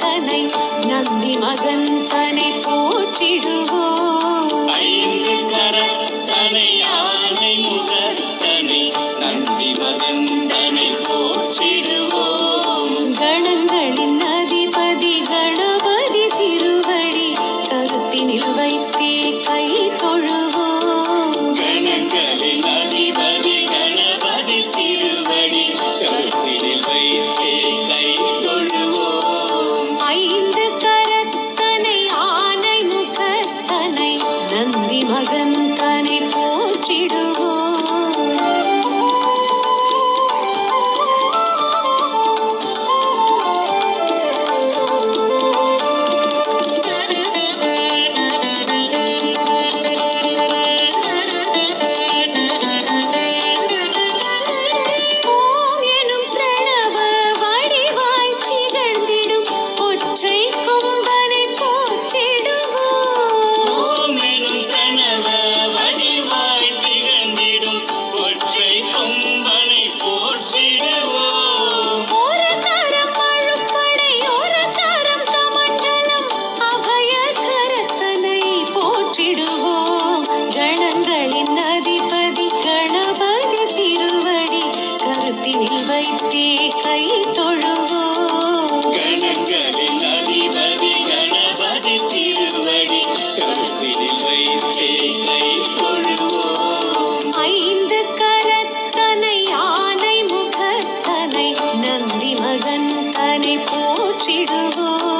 நந்தனை நந்தி மகன் தனை போற்றிடுவோம். கண்ணில் வைத்தே கை தொழுவோம் கணங்களின் அதிபதி கணபதி திருவடி கண்ணில் வைத்தே கை தொழுவோம் ஐந்து போற்றிடுவோம்